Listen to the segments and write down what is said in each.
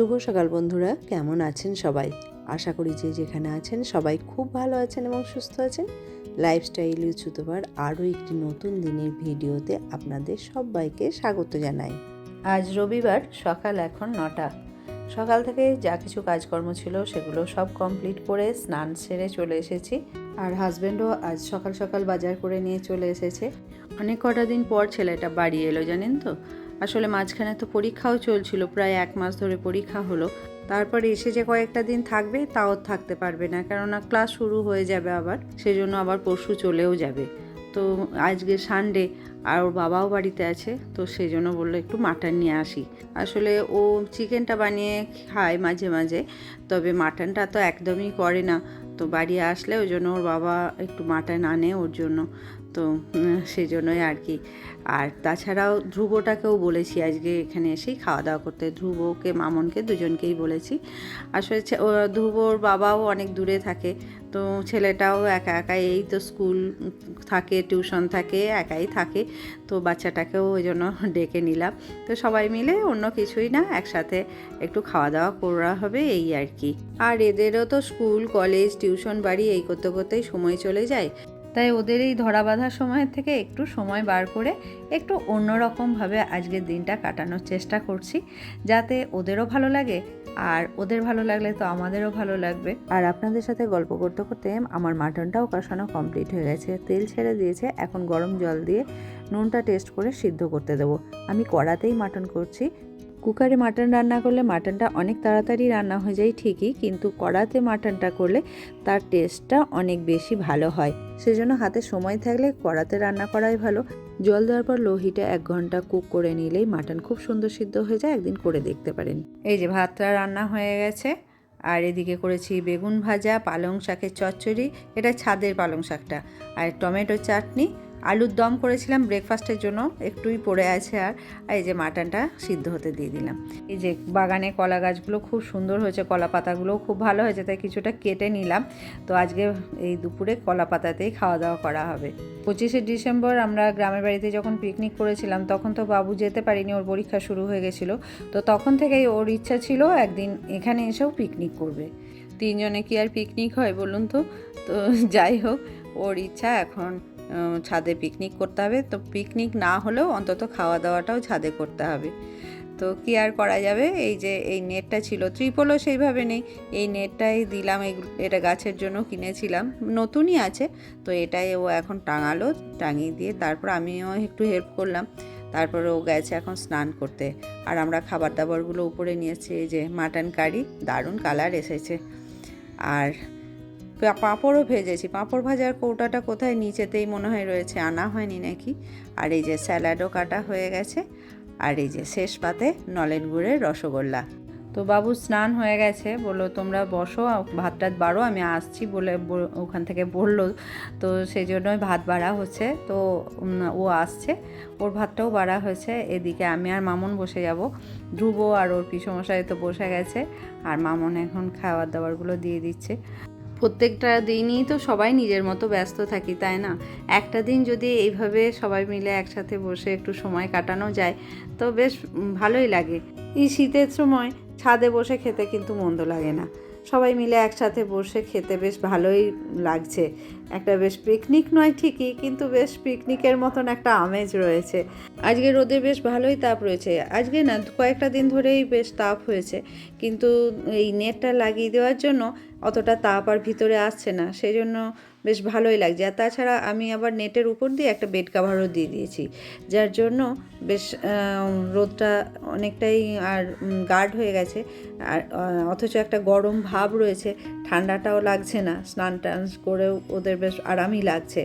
শুভ সকাল বন্ধুরা, কেমন আছেন সবাই? আশা করি যে যেখানে আছেন সবাই খুব ভালো আছেন এবং সুস্থ আছেন। লাইফস্টাইল ইউচুতোবার আরও একটি নতুন দিনের ভিডিওতে আপনাদের সবাইকে স্বাগত জানাই। আজ রবিবার, সকাল এখন নটা। সকাল থেকে যা কিছু কাজকর্ম ছিল সেগুলো সব কমপ্লিট করে স্নান সেরে চলে এসেছি। আর হাজব্যান্ডও আজ সকাল সকাল বাজার করে নিয়ে চলে এসেছে। অনেক কটা দিন পর ছেলেটা বাড়ি এলো, জানেন তো? আসলে মাঝখানে তো পরীক্ষাও চলছিল, প্রায় এক মাস ধরে পরীক্ষা হলো। তারপরে এসে যে কয়েকটা দিন থাকবে, তাও থাকতে পারবে না, কেননা ক্লাস শুরু হয়ে যাবে আবার, সেজন্য আবার পরশু চলেও যাবে। তো আজকে সানডে আর ওর বাবাও বাড়িতে আছে, তো সেই জন্য বলল একটু মাটন নিয়ে আসি। আসলে ও চিকেনটা বানিয়ে খায় মাঝে মাঝে, তবে মাটনটা তো একদমই করে না। তো বাড়ি আসলে ওই জন্য ওর বাবা একটু মাটন আনে ওর জন্য। তো সেই জন্যই আর কি। আর তাছাড়াও ধ্রুবটাকেও বলেছি আজকে এখানে এসেই খাওয়া দাওয়া করতে। ধ্রুবকে, মামনকে দুজনকেই বলেছি। আসলে ধ্রুবর বাবাও অনেক দূরে থাকে, তো ছেলেটাও একা একা এই তো স্কুল থাকে, টিউশন থাকে, একাই থাকে, তো বাচ্চাটাকেও ওই জন্য ডেকে নিলাম। তো সবাই মিলে অন্য কিছুই না, একসাথে একটু খাওয়া দাওয়া করা হবে, এই আর কি। আর এদেরও তো স্কুল, কলেজ, টিউশন বাড়ি এই করতে করতেই সময় চলে যায়। তাই ওদের এই ধরা বাঁধার সময়ের থেকে একটু সময় বার করে একটু অন্যরকমভাবে আজকের দিনটা কাটানোর চেষ্টা করছি, যাতে ওদেরও ভালো লাগে আর ওদের ভালো লাগলে তো আমাদেরও ভালো লাগবে। আর আপনাদের সাথে গল্প করতে করতে আমার মাটনটাও কষানো কমপ্লিট হয়ে গেছে। তেল ছেড়ে দিয়েছে, এখন গরম জল দিয়ে নুনটা টেস্ট করে সিদ্ধ করতে দেবো। আমি কড়াতেই মাটন করছি কুকারে মাটন রান্না করলে মাটনটা অনেক তাড়াতাড়ি রান্না হয়ে যায় ঠিকই, কিন্তু কড়াতে মাটনটা করলে তার টেস্টটা অনেক বেশি ভালো হয়। সেজন্য হাতে সময় থাকলে কড়াতে রান্না করাই ভালো। জল দেওয়ার পর লোহিটা এক ঘণ্টা কুক করে নিলেই মাটন খুব সুন্দর সিদ্ধ হয়ে যায়, একদিন করে দেখতে পারেন। এই যে ভাতটা রান্না হয়ে গেছে, আর এদিকে করেছি বেগুন ভাজা, পালং শাকের চচ্চড়ি, এটা ছাদের পালং শাকটা, আর টমেটো চাটনি আলুর দম করেছিলাম ব্রেকফাস্টের জন্য, একটুই পড়ে আছে আর এই যে মাটনটা সিদ্ধ হতে দিয়ে দিলাম। এই যে বাগানে কলা গাছগুলো খুব সুন্দর হয়েছে, কলা পাতাগুলোও খুব ভালো হয়েছে, তাই কিছুটা কেটে নিলাম। তো আজকে এই দুপুরে কলা পাতাতেই খাওয়া দাওয়া করা হবে। পঁচিশে ডিসেম্বর আমরা গ্রামের বাড়িতে যখন পিকনিক করেছিলাম, তখন তো বাবু যেতে পারিনি, ওর পরীক্ষা শুরু হয়ে গেছিল। তো তখন থেকেই ওর ইচ্ছা ছিল একদিন এখানে এসেও পিকনিক করবে। তিনজনে কি আর পিকনিক হয় বলুন তো? তো যাই হোক, ওর ইচ্ছা এখন ছাদে পিকনিক করতে হবে। তো পিকনিক না হলেও অন্তত খাওয়া দাওয়াটাও ছাদে করতে হবে। তো কি আর করা যাবে? এই যে, এই নেটটা ছিল। ত্রিপলও সেইভাবে নেই। এই নেটটাই দিলাম এই এটা গাছের জন্য কিনেছিলাম। নতুনই আছে। তো এটাই ও এখন টাঙালো, টাঙিয়ে দিয়ে তারপর আমিও একটু হেল্প করলাম। তারপরে ও গেছে এখন স্নান করতে। আর আমরা খাবার দাবারগুলো উপরে নিয়েছি এই যে মাটন কারি দারুণ কালার এসেছে। আর পাঁপড়ও ভেজেছি। পাঁপড় ভাজার কৌটাটা কোথায়? নিচেতেই মনে হয় রয়েছে। আনা হয়নি নাকি? আর এই যে স্যালাডও কাটা হয়ে গেছে। আর এই যে শেষ পাতে নলেন গুড়ের রসগোল্লা। তো বাবু, স্নান হয়ে গেছে। বলল, তোমরা বসো ভাত টাত বাড়ো। আমি আসছি বলে ওখান থেকে বলল। তো সেই জন্যই ভাত বাড়া হচ্ছে। তো ও আসছে। ওর ভাতটাও বাড়া হয়েছে। এদিকে আমি আর মামুন বসে যাব। ধ্রুব আর ওর পিসমশাই তো বসে গেছে। আর মামুন এখন খাবার দাবারগুলো দিয়ে দিচ্ছে। প্রত্যেকটা দিনই তো সবাই নিজের মতো ব্যস্ত থাকি, তাই না? একটা দিন যদি এইভাবে সবাই মিলে একসাথে বসে একটু সময় কাটানো যায়, তো বেশ ভালোই লাগে। এই শীতের সময় ছাদে বসে খেতে কিন্তু মন্দ লাগে না। সবাই মিলে একসাথে বসে খেতে বেশ ভালোই লাগছে। একটা বেশ পিকনিক নয় ঠিকই, কিন্তু বেশ পিকনিকের মতন একটা আমেজ রয়েছে। আজকে রোদে বেশ ভালোই তাপ রয়েছে। আজকে না, কয়েকটা দিন ধরেই বেশ তাপ হয়েছে। কিন্তু এই নেটটা লাগিয়ে দেওয়ার জন্য অতটা তাপ আর ভিতরে আসছে না সেই জন্য বেশ ভালোই লাগছে। আর তাছাড়া আমি আবার নেটের উপর দিয়ে একটা বেড কাভারও দিয়ে দিয়েছি, যার জন্য বেশ রোদটা অনেকটাই আর গার্ড হয়ে গেছে। আর অথচ একটা গরম ভাব রয়েছে, ঠান্ডাটাও লাগছে না, স্নান টান করেও ওদের বেশ আরামই লাগছে।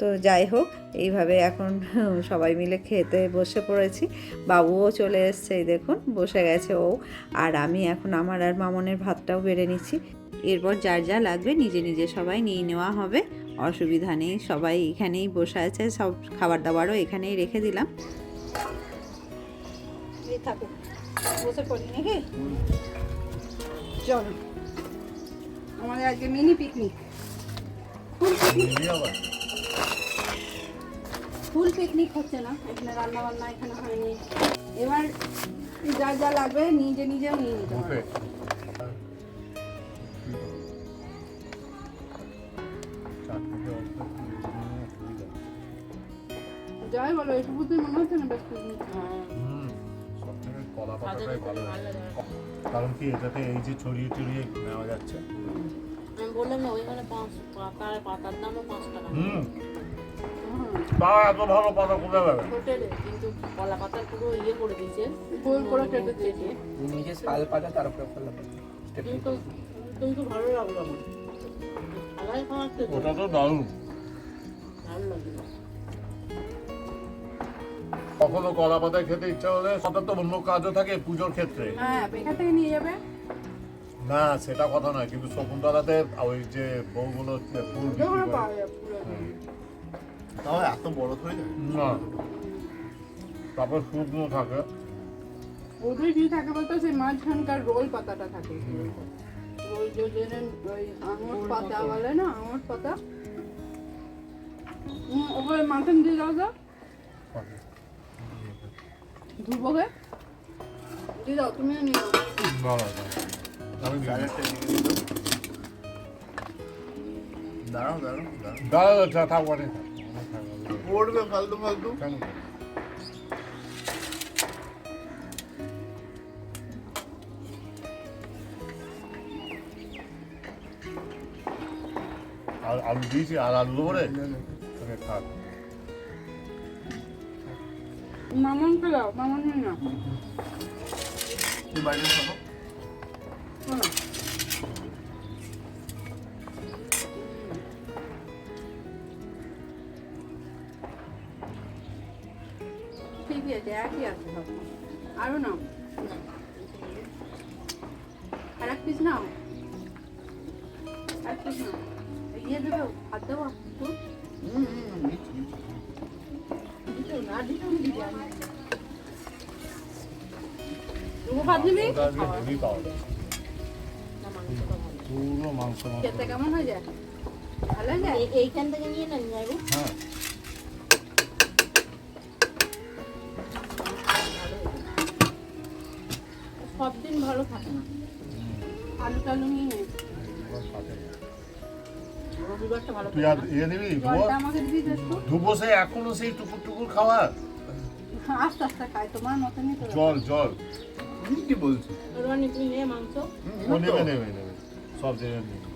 তো যাই হোক, এইভাবে এখন সবাই মিলে খেতে বসে পড়েছি। বাবুও চলে এসছে দেখুন, বসে গেছে ও। আর আমি এখন আমার আর মামনের ভাতটাও বেড়ে নিচ্ছি। এরপর যার যা লাগবে নিজে নিজে সবাই নিয়ে নেওয়া হবে। অসুবিধা নেই, সবাই এখানেই বসে আছে, সব খাবার দাবারও এখানেই রেখে দিলাম। আমাদের আজকে mini picnic full picnic full picnic হচ্ছে না, এখানে রান্না বান্না এখানে এবার যা যা লাগবে নিজে নিজেও নিয়ে নিতে বুফে যাই বলো এটুকুতেই মনে হচ্ছে না বেশ সব কলা পাতাটাই ভালো কারণ কি এটাতে এই যে ছড়িয়ে ছড়িয়ে নেওয়া যাচ্ছে। আমি বললাম না ওইখানে পাঁচ পাতার পাতার দামও পাঁচ টাকা। হুম। তা এত ভালো পাতা কোথায় পাবে? হোটেলে কিন্তু কলা পাতার পুরো ইয়ে করে দিয়েছে। গোল করে কেটে দিয়েছে। নিচে শাল পাতা তার উপরে ফল কিন্তু কিন্তু ভালো লাগল আমার। তো। ওটা তো দারুণ। ভালো লাগল। কখনো কলা পাতায় খেতে ইচ্ছা হলে সেটা তো অন্য কাজও থাকে পুজোর ক্ষেত্রে। হ্যাঁ এখান থেকে নিয়ে যাবে না সেটা কথা নয় কিন্তু শকুন্তলাতে ওই যে বউগুলো ফুল বিক্রি করে। তাও এত বড় হয়ে যায়? না। তারপর শুকনো থাকে। ওদের কি থাকে বলতো সেই মাঝখানকার রোল পাতাটা থাকে। রোল যে যে ওই আঙুর পাতা বলে না আঙুর পাতা? হুম, ওপরে মাটন দিয়ে দাও তো। ধুবোগে দিয়ে দাও তুমিও নিয়ে দাঁড়াও দাঁড়াও দাঁড়াও। দাঁড়াও। পড়বে ফালতু ফালতু। কেন আর আলু দিয়েছি আর আলু দেবো রে? থাক। মামনকে দাও মামন তুই বাইরে থাকো ঠিকই আছে, একই আছে সব। আরও নাও। আর এক পিস নাও। এক পিস নাও। ইয়ে দেবে, ভাত দেবো? হুম। হুম পুরো খেতে কেমন হয়ে যায় ভালো যায় এইখান থেকে নিয়ে না নিয়ে যাব হ্যাঁ সব দিন ভালো থাকে না আলু টালু নিয়ে তুই আর ইয়ে দিবি ধুবো? সে এখনও সেই টুকুর টুকুর খাওয়া? আস্তে আস্তে খাই তোমার মতনই তো জল জল। কি বলছো রনি তুই নে মাংস। ও নেবে নেবে নেবে। সব জায়গায় নেবে।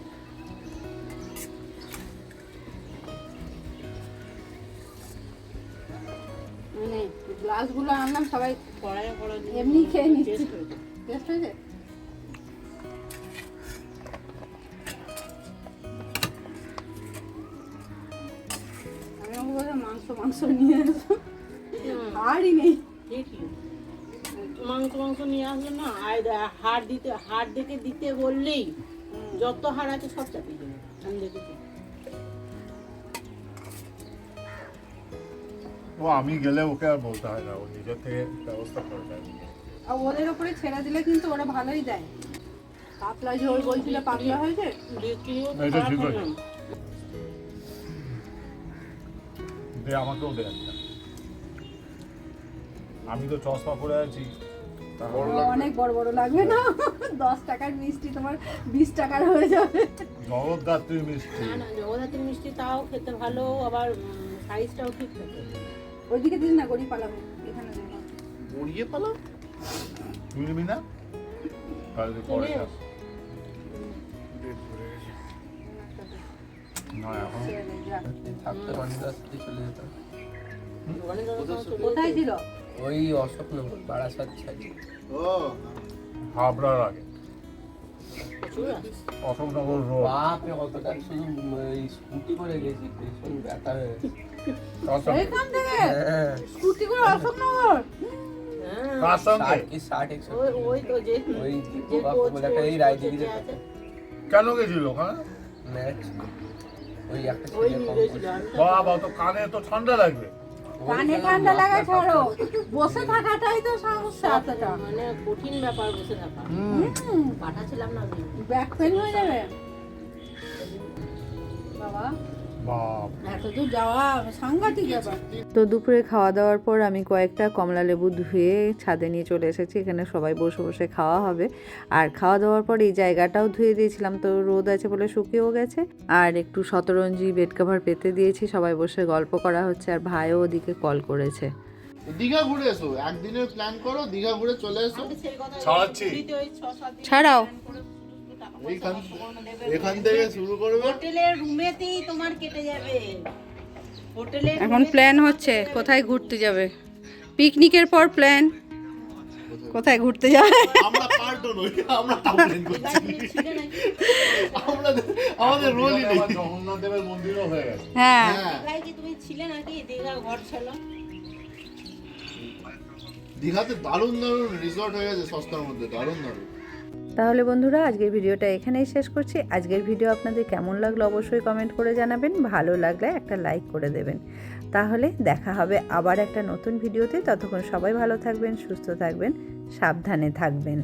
মানে গ্লাসগুলো আনলাম সবাই কড়াইয়ে কড়া এমনি খেয়ে নিচ্ছি। টেস্ট হয়েছে মাংস মাংস নিয়ে হাড়ই নেই। মাংস মাংস নিয়ে আসলে না আর হাড় দিতে হাড় দেখে দিতে বললেই যত হাড় আছে সব চাপিয়ে দেবে আমি দেখেছি। ও আমি গেলে ওকে আর বলতে হয় না ও নিজের থেকে ব্যবস্থা করে দেয়। আর ওদের ওপরে ছেড়ে দিলে কিন্তু ওরা ভালোই দেয়। পাতলা ঝোল বলছিল পাতলা হয়েছে। দে আমাকেও দে একটা আমি তো চশমা পরে আছি। অনেক বড় বড় লাগবে না? দশ টাকার মিষ্টি তোমার বিশ টাকার হয়ে যাবে। জগদ্ধাত্রী মিষ্টি। না না জগদ্ধাত্রী মিষ্টি তাও খেতে ভালো আবার সাইজটাও ঠিক থাকে। ওইদিকে দিস না গড়ি পালাবো এখানে দিস গড়িয়ে পালা তুই নিবি না? তাহলে পরে না এখন। থাকতে চলে যেতাম কোথায় ছিল? ওই অশোকনগর বারাসাত ছাড়ি ও। হাবড়ার আগে। অশোকনগর রোড বাপরে কতটা শুধু এই স্কুটি করে গেছি ভীষণ ব্যথা হয়ে এইখান থেকে? হ্যাঁ। স্কুটি করে অশোকনগর? হ্যাঁ। কার সঙ্গে? ষাট একশো ওই ওই তো যে ওই যে বাপু কোচ বলে একটা এই কোচ হ্যাঁ? কেন গেছিল ওখানে? ম্যাচ। বাবা তো কানে তো ঠান্ডা লাগবে। কানে ঠান্ডা লাগা ছাড়ো বসে থাকাটাই তো সমস্যা এতটা। মানে কঠিন ব্যাপার বসে থাকা। পাঠাচ্ছিলাম না ব্যাক পেন হয়ে যাবে। বাবা। তো দুপুরে খাওয়া দাওয়ার পর আমি কয়েকটা কমলা লেবু ধুয়ে ছাদে নিয়ে চলে এসেছি এখানে সবাই বসে বসে খাওয়া হবে। আর খাওয়া দাওয়ার পর এই জায়গাটাও ধুয়ে দিয়েছিলাম তো রোদ আছে বলে শুকিয়েও গেছে। আর একটু শতরঞ্জি বেড কভার পেতে দিয়েছি সবাই বসে গল্প করা হচ্ছে আর ভাইও ওদিকে কল করেছে। দীঘা ঘুরে এসো একদিনের প্ল্যান করো দীঘা ঘুরে চলে এসো। ছাড়াও। এখান থেকে শুরু করবে। হোটেলের রুমেতেই তোমার কেটে যাবে। হোটেলের এখন প্ল্যান হচ্ছে কোথায় ঘুরতে যাবে? পিকনিকের পর প্ল্যান? কোথায় ঘুরতে যাবে? আমরা পার্টও নই আমরা তাও করছি। আমরা আমাদের রোলই নেই। আবার মন্দিরও হয়ে গেছে। হ্যাঁ। হ্যাঁ। কি তুমি ছিলে নাকি? দীঘা ঘর ছিল দীঘাতে দারুণ দারুণ রিসর্ট হয়ে গেছে সস্তার মধ্যে দারুণ দারুণ। তাহলে বন্ধুরা, আজকের ভিডিওটা এখানেই শেষ করছি। আজকের ভিডিও আপনাদের কেমন লাগল অবশ্যই কমেন্ট করে জানাবেন। ভালো লাগলে একটা লাইক করে দেবেন। তাহলে দেখা হবে আবার একটা নতুন ভিডিওতে। ততক্ষণ সবাই ভালো থাকবেন, সুস্থ থাকবেন, সাবধানে থাকবেন।